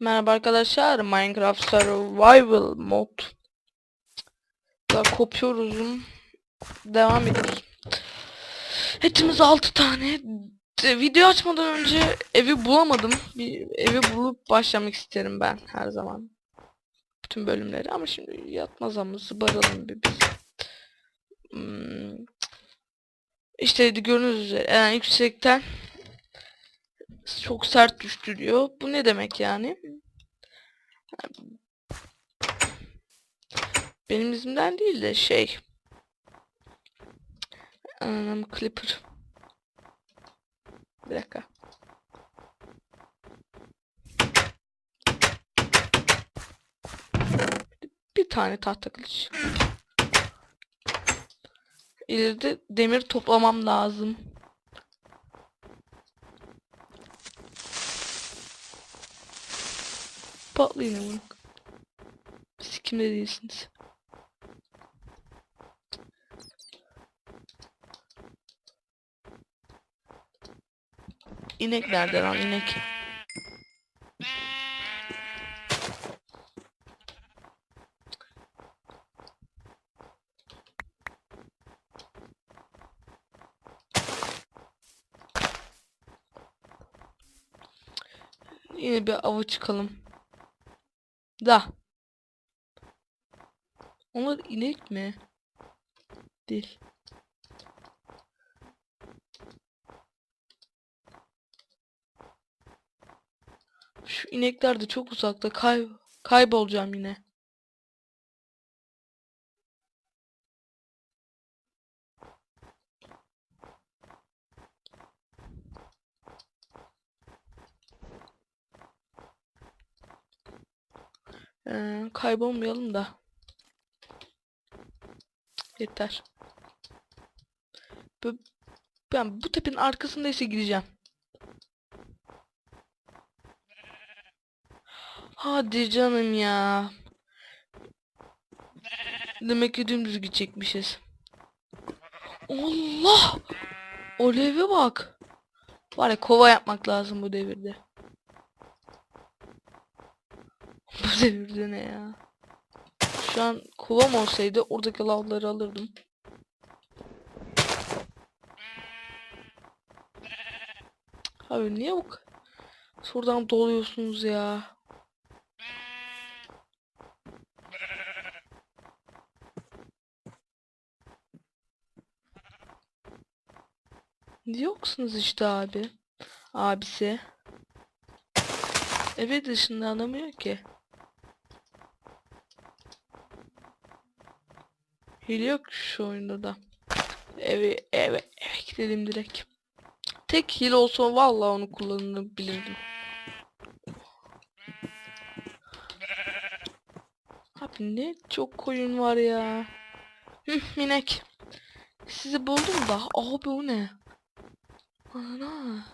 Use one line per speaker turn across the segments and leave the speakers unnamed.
Merhaba arkadaşlar, Minecraft Survival Mod. Da kopuyoruz. Devam ediyoruz. Etimiz 6 tane. De- video açmadan önce evi bulamadım. Bir evi bulup başlamak isterim ben her zaman. Bütün bölümleri ama şimdi yatmazamızı baralım bir biz. Hmm. İşte gördüğünüz üzere en yüksekten çok sert düştü diyor. Bu ne demek yani? Benim izimden değil de şey. Um, Clipper. Bir dakika. Bir tane tahta kılıç. İleride demir toplamam lazım. Patlayın amına. Siz kimde değilsiniz. İnek nerede lan inek? Yine bir ava çıkalım. Da. Onlar inek mi? Değil. Şu inekler de çok uzakta. Kay kaybolacağım yine. Ee, kaybolmayalım da. Yeter. Ben bu tepenin arkasındaysa gideceğim. Hadi canım ya. Demek ki dümdüz gidecekmişiz. Allah! Oleve bak. Var ya kova yapmak lazım bu devirde. Bu devirde ne ya? Şu an kovam olsaydı oradaki lavları alırdım. Abi niye bu Şuradan doluyorsunuz ya? Yoksunuz işte abi. Abisi. Eve dışında anlamıyor ki. Hile yok şu oyunda da. Eve eve eve gidelim direkt. Tek hile olsa vallahi onu kullanabilirdim. Abi ne çok koyun var ya. Hı, minek. Sizi buldum da. Abi o ne? Ana.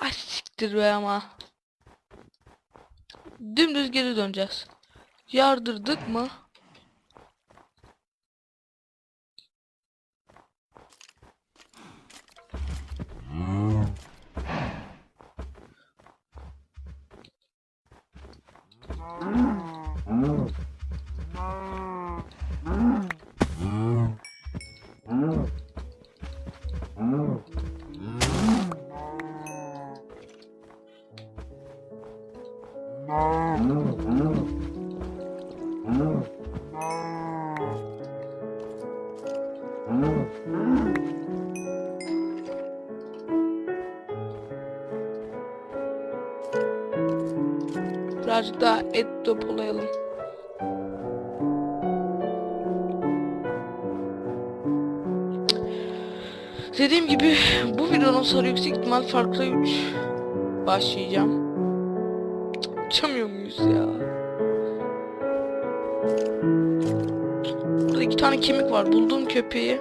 Ay siktir be ama. Dümdüz geri döneceğiz. Yardırdık mı? Birazcık daha et topulayalım. Dediğim gibi bu videonun sonra yüksek ihtimal farklı 3 başlayacağım. Uçamıyor muyuz ya? Burada iki tane kemik var. Bulduğum köpeği.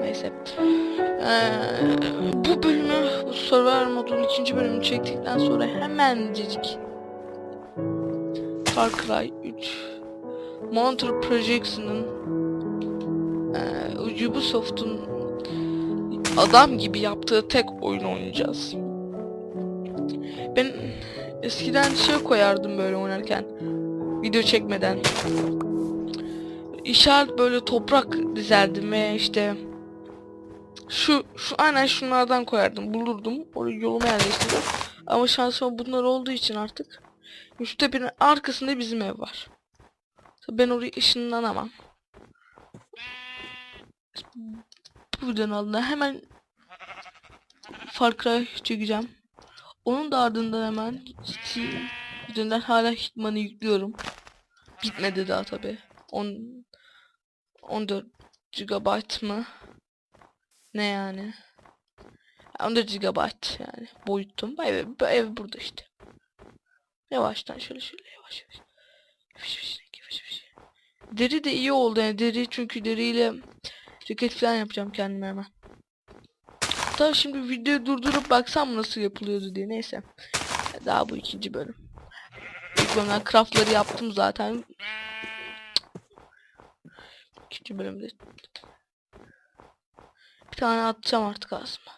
Neyse. Ee, bu bölümü, bu Survivor modunun ikinci bölümünü çektikten sonra hemencecik Far Cry 3 Monster Projects'ın e, Ubisoft'un adam gibi yaptığı tek oyun oynayacağız. Ben eskiden şey koyardım böyle oynarken. Video çekmeden. İşaret böyle toprak dizerdim ve işte şu şu aynen şunlardan koyardım. Bulurdum. Oraya yolumu yerleştirdim. Ama şansıma bunlar olduğu için artık şu tepenin arkasında bizim ev var. Ben oraya ışınlanamam. Bu videonun altına hemen Far çekeceğim. Onun da ardından hemen Steam hala Hitman'ı yüklüyorum. Bitmedi daha tabi. 10 14 GB mı? Ne yani? Ha, 14 GB yani boyutum. Ev, ev burada işte. Yavaştan şöyle şöyle yavaş yavaş. Yavaş yavaş yavaş yavaş. Deri de iyi oldu yani deri çünkü deriyle ceket falan yapacağım kendime hemen. Hatta şimdi videoyu durdurup baksam nasıl yapılıyordu diye neyse. Daha bu ikinci bölüm. İlk bölümden craftları yaptım zaten. İkinci bölümde. Bir tane atacağım artık ağzıma.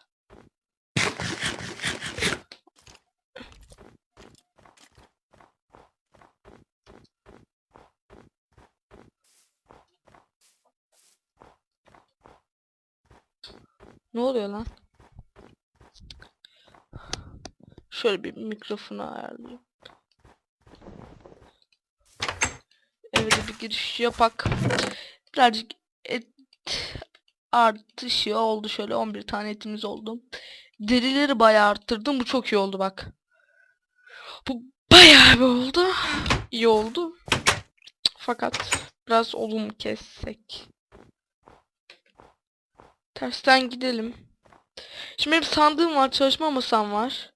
Ne oluyor lan? Şöyle bir mikrofonu ayarlayayım. Evet bir giriş yapak. Birazcık et artışı oldu şöyle 11 tane etimiz oldu. Derileri bayağı arttırdım. Bu çok iyi oldu bak. Bu bayağı bir oldu. İyi oldu. Fakat biraz olum kessek. Tersten gidelim. Şimdi benim sandığım var, çalışma masam var.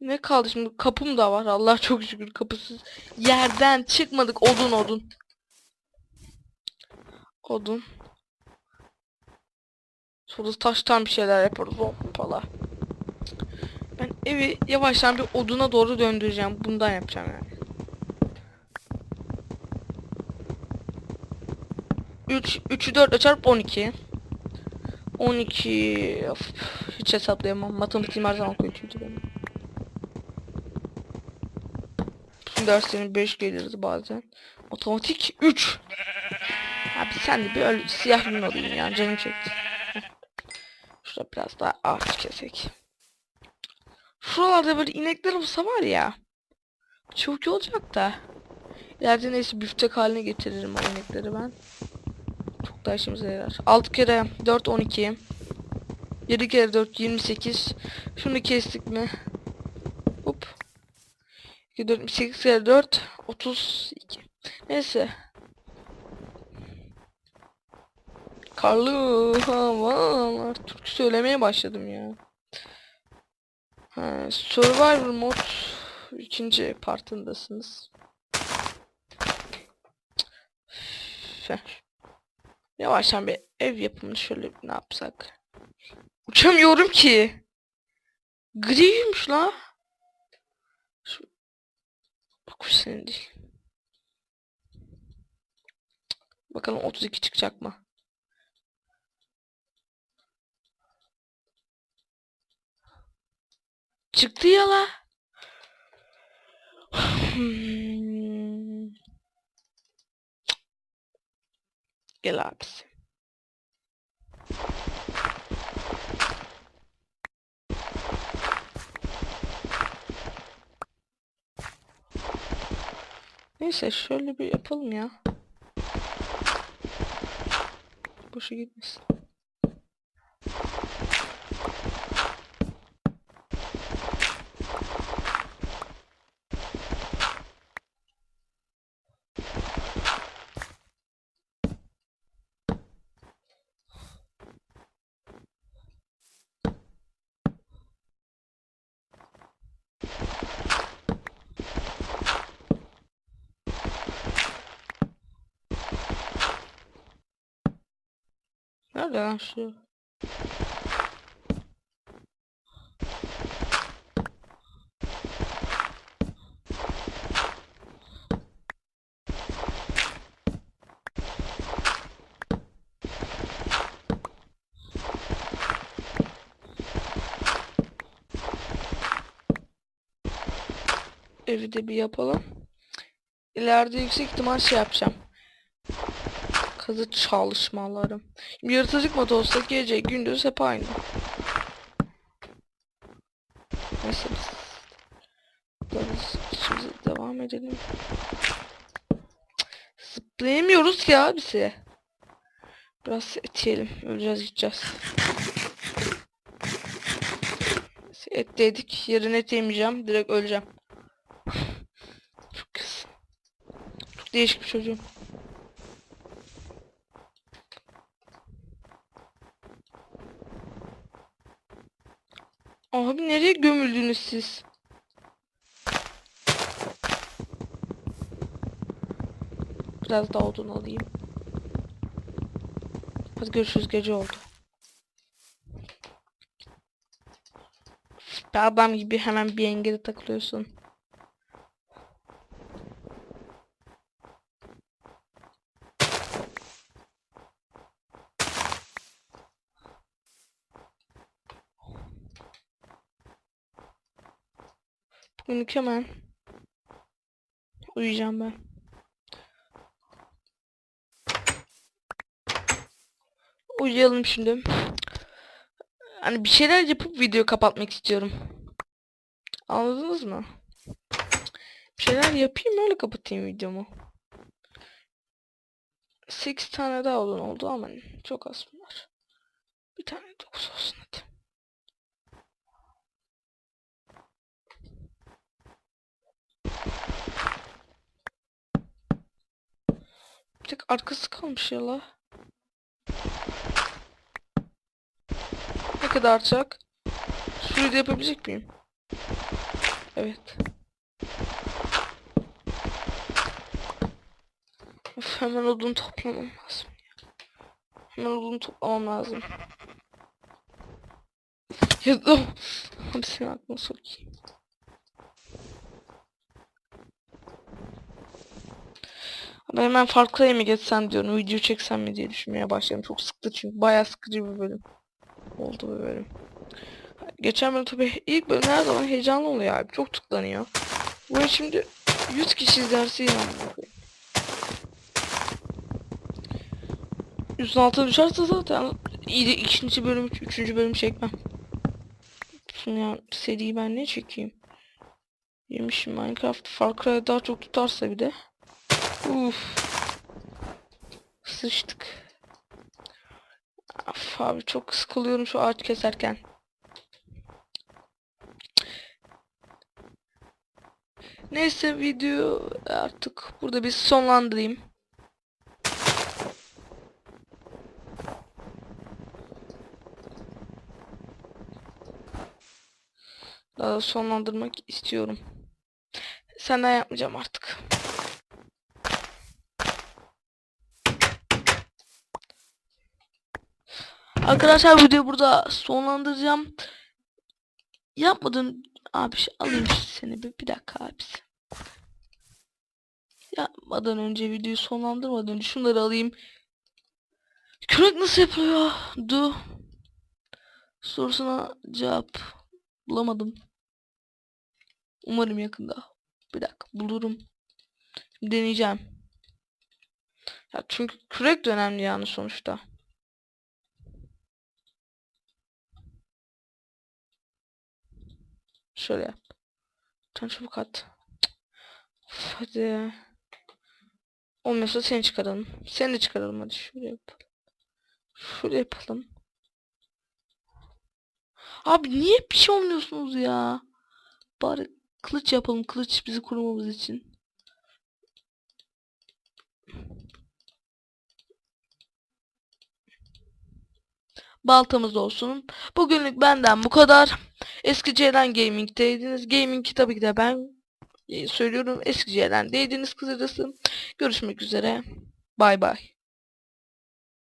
Ne kaldı şimdi? Kapım da var. Allah çok şükür kapısız. Yerden çıkmadık. Odun odun. Odun. Sonra taştan bir şeyler yaparız. Hoppala. Ben evi yavaştan bir oduna doğru döndüreceğim. Bundan yapacağım yani. 3 3'ü 4 çarp 12. 12 of, hiç hesaplayamam. Matematiğim her zaman kötüydü benim. Bütün derslerin 5 gelirdi bazen. Matematik 3. Abi sen de bir siyah gün olayım ya canım çekti. Şurada biraz daha ağaç kesek. Şuralarda böyle inekler olsa var ya. Çok iyi olacak da. İleride neyse büftek haline getiririm o inekleri ben. Çok da işimize yarar. 6 kere 4 12. 7 kere 4 28. Şunu kestik mi? Hop. 2 4 8 kere 4 32. Neyse. Karlı havalar. Türk söylemeye başladım ya. Ha, Survivor mod ikinci partındasınız. Yavaştan bir ev yapımını şöyle ne yapsak. Uçamıyorum ki. Griymiş la. Değil. Bakalım 32 çıkacak mı? Çıktı ya la. Hmm. Gel abisi. Neyse şöyle bir yapalım ya. Boşa gitmesin. Nerede ya şu? Evi de bir yapalım. İleride yüksek ihtimal şey yapacağım. Kazı çalışmalarım. Şimdi yırtıcık mod olsa gece gündüz hep aynı. Neyse biz devam edelim. Zıplayamıyoruz ki abisi. Biraz et yiyelim. Öleceğiz gideceğiz. Et de yedik. Yarın et yemeyeceğim. Direkt öleceğim. Çok kız. Çok değişik bir çocuğum. Abi nereye gömüldünüz siz? Biraz daha odun alayım. Hadi görüşürüz gece oldu. Be adam gibi hemen bir engele takılıyorsun. Hemen uyuyacağım ben. Uyuyalım şimdi. Hani bir şeyler yapıp video kapatmak istiyorum. Anladınız mı? Bir şeyler yapayım öyle kapatayım videomu. 8 tane daha odun oldu ama çok az bunlar. Bir tane 9 olsun hadi. Tek arkası kalmış ya la. Ne kadar artacak? Şurayı da yapabilecek miyim? Evet. Of, hemen odun toplamam lazım. Hemen odun toplamam lazım. Ya da abi senin aklına sokayım. Abi hemen farklı yere mi geçsem diyorum. Video çeksem mi diye düşünmeye başladım. Çok sıktı çünkü. Bayağı sıkıcı bir bölüm. Oldu bu bölüm. Geçen bölüm tabii ilk bölüm her zaman heyecanlı oluyor abi. Çok tıklanıyor. Bu şimdi 100 kişi izlerse inanmıyorum. 100'ün altına düşerse zaten iyi ikinci bölüm, üçüncü bölüm çekmem. Şimdi ya seriyi ben ne çekeyim? Yemişim Minecraft Far Cry daha çok tutarsa bir de. Uf. Sıçtık. Of abi çok sıkılıyorum şu ağaç keserken. Neyse video artık burada bir sonlandırayım. Daha da sonlandırmak istiyorum. Senden yapmayacağım artık. Arkadaşlar videoyu burada sonlandıracağım. Yapmadım abi şey alayım seni bir, bir dakika abisi. Yapmadan önce videoyu sonlandırmadan önce şunları alayım. Kürek nasıl yapılıyor? Du. Sorusuna cevap bulamadım. Umarım yakında. Bir dakika bulurum. Deneyeceğim. Ya çünkü kürek de önemli yani sonuçta. Şöyle yap. Sen çabuk at. Üf, Hadi. Olmuyorsa seni çıkaralım. Seni de çıkaralım hadi şöyle yapalım. Şöyle yapalım. Abi niye bir şey olmuyorsunuz ya? Bari kılıç yapalım. Kılıç bizi korumamız için. Baltamız olsun. Bugünlük benden bu kadar. Eski Ceylan Gaming'teydiniz. Gaming tabii ki ben e, söylüyorum. Eski Ceylan'deydiniz kısacası. Görüşmek üzere. Bay bay.